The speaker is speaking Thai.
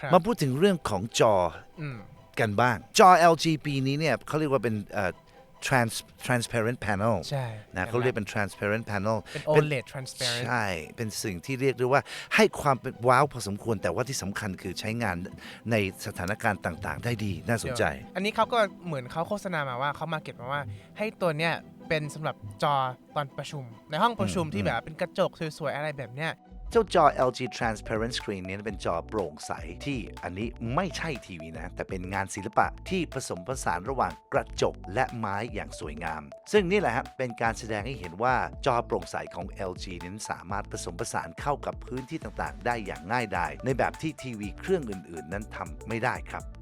ครับมาพูดถึงเรื่องของจออืมกันบ้าง จอ LG ปีนี้เนี่ยเขาเรียกว่าเป็นเอ่อ trans transparent panel ใช่นะเขาเรียกเป็น transparent panel เป็น OLED transparent ใช่ เป็นสิ่งที่เรียกได้ว่าให้ความเป็นว้าวพอสมควร แต่ว่าที่สำคัญคือใช้งานในสถานการณ์ต่างๆ ได้ดีน่าสนใจ อันนี้เขาก็เหมือนเขาโฆษณามาว่าเขามาเก็ตมาว่าให้ตัวเนี้ยเป็นสำหรับจอตอนประชุม ในห้องประชุมอืมที่แบบว่าเป็นกระจกสวยๆ อะไรแบบเนี้ย เจ้าจอ LG Transparent Screen เนี่ยเป็นจอโปร่งใสที่อันนี้ไม่ใช่ทีวีนะ แต่เป็นงานศิลปะที่ผสมผสานระหว่างกระจกและไม้อย่างสวยงาม ซึ่งนี่แหละครับเป็นการแสดงให้เห็นว่าจอโปร่งใสของ LG นั้นสามารถผสมผสานเข้ากับพื้นที่ต่างๆ ได้อย่างง่ายดายในแบบที่ทีวีเครื่องอื่นๆ นั้นทำไม่ได้ครับ